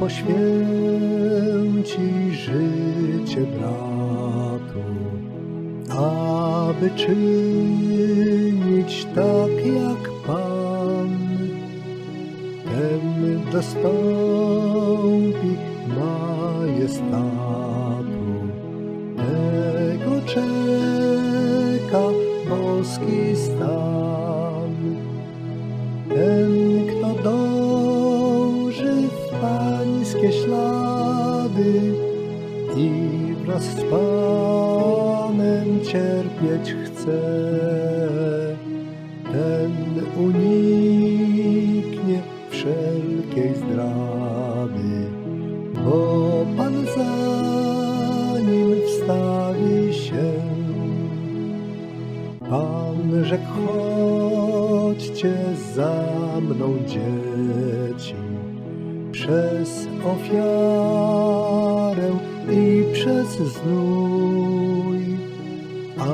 poświęci życie bratu, aby czynić tak jak Pan. Ten dostąpi majestatu, tego czeka boski stan. Pańskie ślady i wraz z Panem cierpieć chce, ten uniknie wszelkiej zdrady, bo Pan za nim wstawi się. Pan rzekł, chodźcie za mną dzieci, przez ofiarę i przez znój, a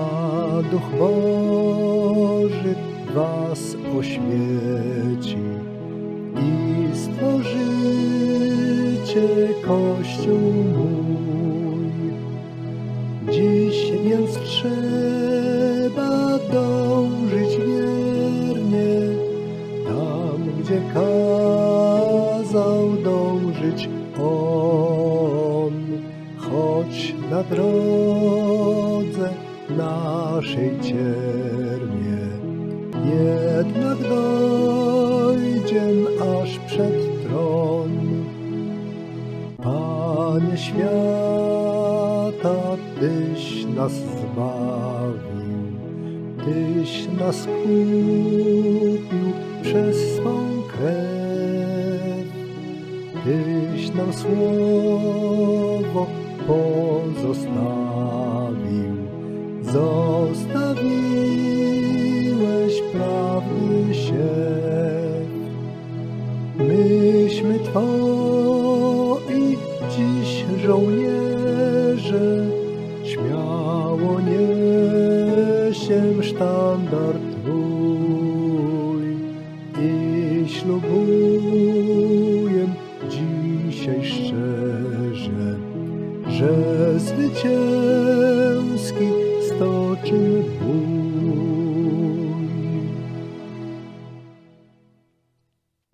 Duch Boży was oświeci i stworzycie Kościół mój. Dziś więc trzeba dążyć wiernie tam, gdzie kazał dążyć On, choć na drodze naszej ciernie. Jednak dojdziem aż przed tron. Panie świata, Tyś nas zbawił, Tyś nas kupił przez swą krew, tyś nam słowo pozostawił. Zostawiłeś prawdy się, myśmy Twoi dziś żołnierze, śmiało niesiem sztandar Twój i ślubuj dzisiaj szczerze, że zwycięski stoczy ból.